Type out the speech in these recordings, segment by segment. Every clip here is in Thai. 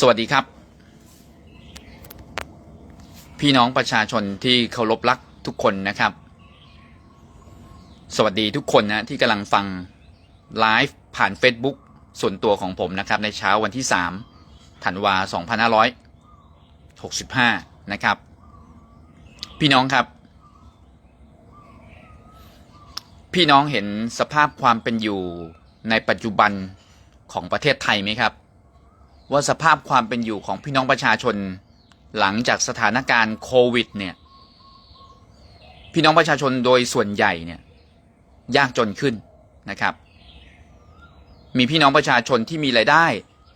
สวัสดีครับ พี่น้องประชาชนที่เคารพรักทุกคนนะครับ สวัสดีทุกคนนะที่กำลังฟังไลฟ์ผ่าน Facebook ส่วนตัวของผมนะครับ ในเช้าวันที่3ธันวา 2565 นะครับ พี่น้องครับ พี่น้องเห็นสภาพความเป็นอยู่ในปัจจุบันของประเทศไทยไหมครับ ว่าสภาพความเป็นอยู่ของพี่น้องประชาชน หลังจากสถานการณ์โควิดเนี่ย พี่น้องประชาชนโดยส่วนใหญ่เนี่ย ยากจนขึ้นนะครับ มีพี่น้องประชาชนที่มีรายได้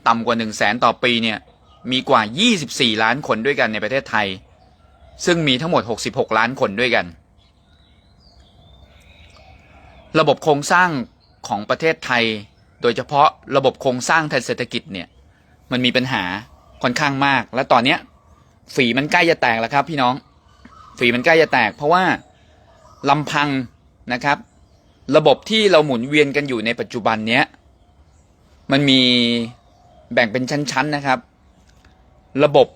ต่ำกว่า 1 0 0 0 0แสนต่อปีเนี่ยมีกว่า 24 ล้านคนด้วยกันในประเทศไทย ซึ่งมีทั้งหมด 66 ล้านคนด้วยกัน ระบบโครงสร้างของประเทศไทย โดยเฉพาะระบบโครงสร้างทางเศรษฐกิจเนี่ย มันมีปัญหาค่อนข้างมาก และตอนเนี้ย ฝีมันใกล้จะแตกแล้วครับ พี่น้อง ฝีมันใกล้จะแตก เพราะว่าลำพังนะครับ ระบบที่เราหมุนเวียนกันอยู่ในปัจจุบันเนี้ยมันมีแบ่งเป็นชั้นๆนะครับ ระบบ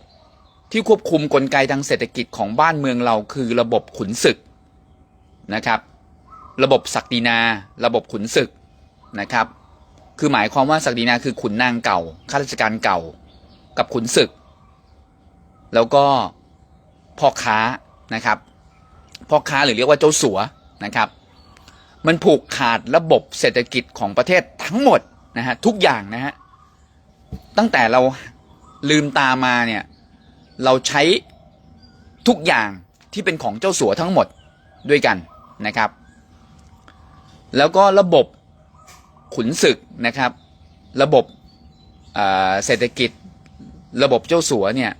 ที่ควบคุมกลไกทางเศรษฐกิจของบ้านเมืองเราคือระบบขุนศึกนะครับ ระบบศักดินา ระบบขุนศึกนะครับ คือหมายความว่าศักดินาคือขุนนางเก่าข้าราชการเก่า กับขุนศึก แล้วก็พ่อค้านะครับพ่อค้าหรือเรียกว่าเจ้าสัวนะครับ มันผูกขาดระบบเศรษฐกิจของประเทศทั้งหมดนะฮะทุกอย่างนะฮะตั้งแต่เราลืมตามาเนี่ยเราใช้ทุกอย่างที่เป็นของเจ้าสัวทั้งหมดด้วยกันนะครับ แล้วก็ระบบ ขุนศึกนะครับ ระบบเศรษฐกิจ ระบบเจ้าสัวเนี่ย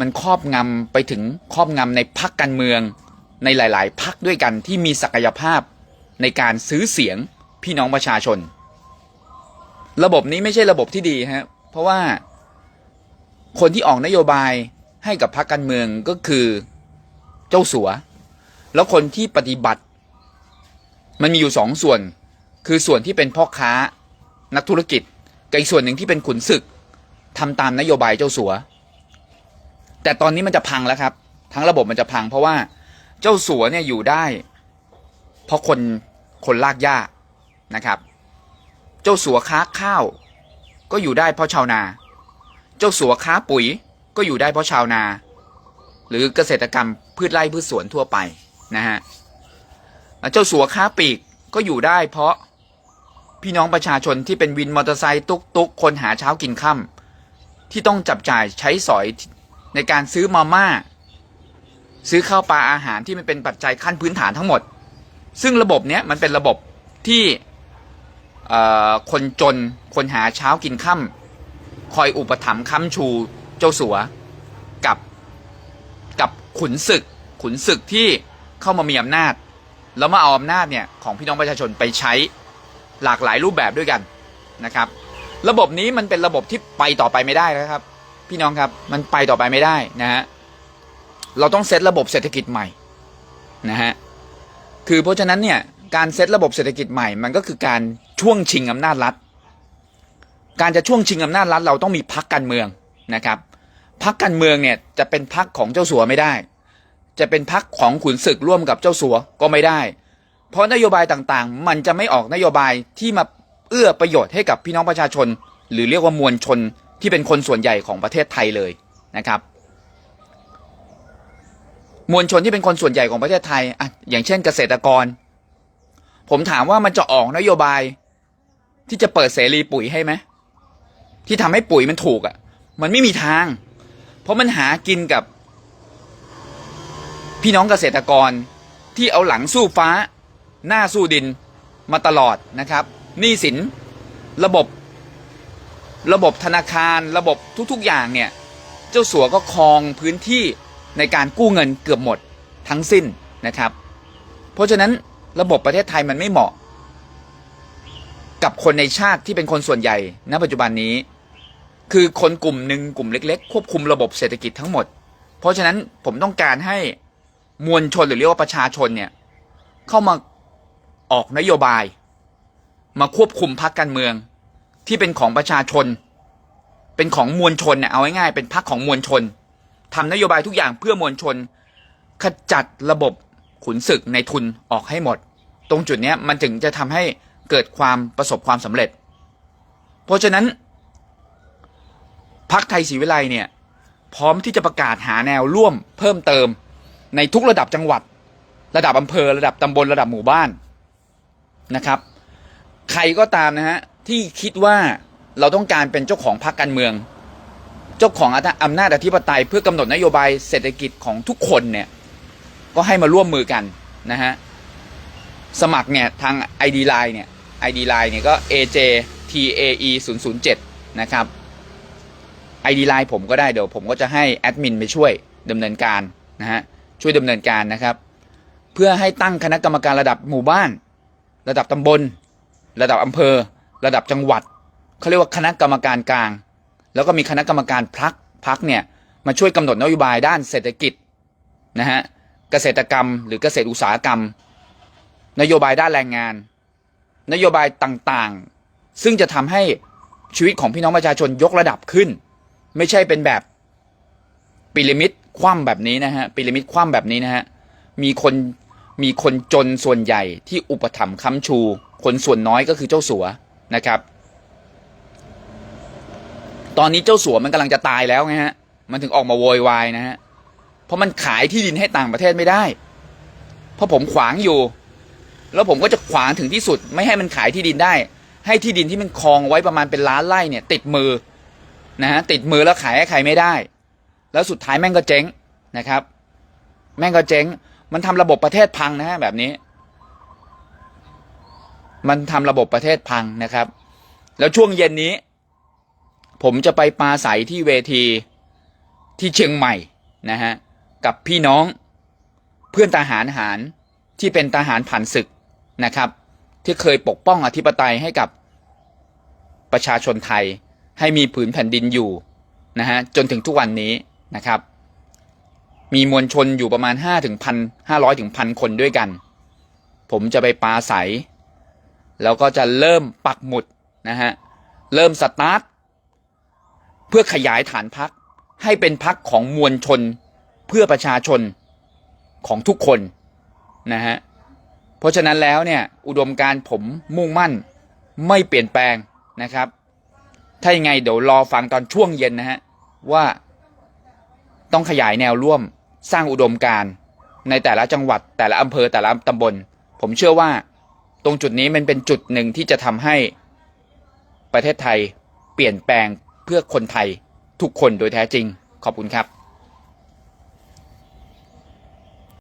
มันครอบงำไปถึงครอบงำในพักการเมืองในหลาย ๆพักด้วยกันที่มีศักยภาพในการซื้อเสียงพี่น้องประชาชน ระบบนี้ไม่ใช่ระบบที่ดีฮะเพราะว่าคนที่ออกนโยบายให้กับพรรคการเมืองก็คือเจ้าสัว แล้วคนที่ปฏิบัติ มันมีอยู่สองส่วน คือส่วนที่เป็นพ่อค้านักธุรกิจกับอีกส่วนหนึ่งที่เป็นขุนศึกทำตามนโยบายเจ้าสัว แต่ตอนนี้มันจะพังแล้วครับ ทั้งระบบมันจะพัง เพราะว่าเจ้าสัวเนี่ยอยู่ได้ เพราะคนคนลากหญ้านะครับ เจ้าสัวค้าข้าว ก็อยู่ได้เพราะชาวนา เจ้าสัวค้าปุ๋ยก็อยู่ได้เพราะชาวนา หรือเกษตรกรรมพืชไร่พืชสวนทั่วไปนะฮะเจ้าสัวค้าปีกก็อยู่ได้เพราะ พี่น้องประชาชนที่เป็นวินมอเตอร์ไซค์ตุกตุกคนหาเช้ากินค่ำที่ต้องจับจ่ายใช้สอยในการซื้อมาม่า ซื้อข้าวปลาอาหารที่มันเป็นปัจจัยขั้นพื้นฐานทั้งหมด ซึ่งระบบเนี้ยมันเป็นระบบที่คนจนคนหาเช้ากินค่ำคอยอุปถัมภ์ค้ำชูเจ้าสัวกับกับขุนศึก ขุนศึกที่เข้ามามีอำนาจ แล้วมาเอาอำนาจเนี่ยของพี่น้องประชาชนไปใช้ หลากหลายรูปแบบด้วยกันนะครับ ระบบนี้มันเป็นระบบที่ไปต่อไปไม่ได้แล้วครับ พี่น้องครับมันไปต่อไปไม่ได้นะฮะเราต้องเซตระบบเศรษฐกิจใหม่นะฮะคือเพราะฉะนั้นเนี่ยการเซตระบบเศรษฐกิจใหม่ มันก็คือการช่วงชิงอำนาจรัฐ การจะช่วงชิงอำนาจรัฐ เราต้องมีพักการเมืองนะครับพักการเมืองเนี่ยจะเป็นพักของเจ้าสัวไม่ได้ จะเป็นพักของขุนศึกร่วมกับเจ้าสัวก็ไม่ได้ เพราะนโยบายต่างๆ มันจะไม่ออกนโยบายที่มาเอื้อประโยชน์ให้กับพี่น้องประชาชน หรือเรียกว่ามวลชนที่เป็นคนส่วนใหญ่ของประเทศไทยเลยนะครับ มวลชนที่เป็นคนส่วนใหญ่ของประเทศไทยอะอย่างเช่นเกษตรกร ผมถามว่ามันจะออกนโยบาย ที่จะเปิดเสรีปุ๋ยให้ไหมที่ทำให้ปุ๋ยมันถูกอะ่ะ มันไม่มีทาง เพราะมันหากินกับ พี่น้องเกษตรกรที่เอาหลังสู้ฟ้า หน้าสู้ดินมาตลอดนะครับหนี้สินระบบ ระบบธนาคารระบบทุกๆอย่างเนี่ย เจ้าสัวก็ครองพื้นที่ในการกู้เงินเกือบหมดทั้งสิ้นนะครับ เพราะฉะนั้นระบบประเทศไทยมันไม่เหมาะ กับคนในชาติที่เป็นคนส่วนใหญ่ณปัจจุบันนี้ คือคนกลุ่มหนึ่งกลุ่มเล็ก ๆ ควบคุมระบบเศรษฐกิจทั้งหมด เพราะฉะนั้นผมต้องการให้มวลชนหรือเรียกว่าประชาชนเนี่ยเข้ามา ออกนโยบาย มาควบคุมพรรคการเมือง ที่เป็นของประชาชน เป็นของมวลชนเนี่ยเอาง่ายๆเป็นพักของมวลชนทำนโยบายทุกอย่างเพื่อมวลชน ขจัดระบบขุนศึกในทุนออกให้หมด ตรงจุดเนี้ยมันถึงจะทำให้เกิดความประสบความสำเร็จ เพราะฉะนั้นพักไทยศรีวิไลเนี่ย พร้อมที่จะประกาศหาแนวร่วมเพิ่มเติมในทุกระดับจังหวัด ระดับอำเภอระดับตำบลระดับหมู่บ้าน นะครับ ใครก็ตามนะฮะที่คิดว่าเราต้องการเป็นเจ้าของพรรคการเมือง เจ้าของอำนาจอธิปไตยเพื่อกำหนดนโยบายเศรษฐกิจของทุกคนเนี่ยก็ให้มาร่วมมือกันนะฮะสมัครเนี่ยทาง ID Line เนี่ย ID Line เนี่ยก็ AJ TAE 0 0 7นะครับ ID Line ผมก็ได้เดี๋ยวผมก็จะให้แอดมินไปช่วยดำเนินการนะฮะช่วยดำเนินการนะครับ เพื่อให้ตั้งคณะกรรมการระดับหมู่บ้าน ระดับตำบล ระดับอำเภอ ระดับจังหวัดเขาเรียกว่าคณะกรรมการกลาง แล้วก็มีคณะกรรมการพักพักเนี่ยมาช่วยกำหนดนโยบายด้านเศรษฐกิจนะฮะเกษตรกรรม หรือเกษตรอุตสาหกรรม นโยบายด้านแรงงาน นโยบายต่างๆ ซึ่งจะทำให้ชีวิตของพี่น้องประชาชนยกระดับขึ้น ไม่ใช่เป็นแบบพีระมิดคว่ำแบบนี้นะฮะพีระมิดคว่ำแบบนี้นะฮะมีคน มีคนจนส่วนใหญ่ที่อุปถัมภ์ค้ำชู คนส่วนน้อยก็คือเจ้าสัวนะครับ ตอนนี้เจ้าสัวมันกำลังจะตายแล้วไงฮะ มันถึงออกมาโวยวายนะฮะ เพราะมันขายที่ดินให้ต่างประเทศไม่ได้ เพราะผมขวางอยู่ แล้วผมก็จะขวางถึงที่สุด ไม่ให้มันขายที่ดินได้ ให้ที่ดินที่มันคลองไว้ประมาณเป็นล้านไร่เนี่ย ติดมือนะฮะติดมือแล้วขายให้ใครไม่ได้ แล้วสุดท้ายแม่งก็เจ๊งนะครับ แม่งก็เจ๊ง มันทำระบบประเทศพังนะฮะแบบนี้ มันทำระบบประเทศพังนะครับ แล้วช่วงเย็นนี้ ผมจะไปปาใสที่เวทีที่เชียงใหม่นะฮะกับพี่น้องเพื่อนทหารหารที่เป็นทหารผ่านศึกนะครับ ที่เคยปกป้องอธิปไตยให้กับประชาชนไทยให้มีผืนแผ่นดินอยู่นะฮะจนถึงทุกวันนี้นะครับ มีมวลชนอยู่ประมาณห้าถึงพันห้าร้อยถึงพันคนด้วยกัน ผมจะไปปาใสแล้วก็จะเริ่มปักหมุดนะฮะ เริ่มสตาร์ทเพื่อขยายฐานพักให้เป็นพักของมวลชนเพื่อประชาชนของทุกคนนะฮะ เพราะฉะนั้นแล้วเนี่ยอุดมการผมมุ่งมั่นไม่เปลี่ยนแปลงนะครับ ถ้ายังไงเดี๋ยวรอฟังตอนช่วงเย็นนะฮะว่าต้องขยายแนวร่วม สร้างอุดมการณ์ในแต่ละจังหวัดแต่ละอำเภอแต่ละตำบล ผมเชื่อว่าตรงจุดนี้มันเป็นจุดหนึ่งที่จะทำให้ประเทศไทยเปลี่ยนแปลงเพื่อคนไทยทุกคนโดยแท้จริง ขอบคุณครับ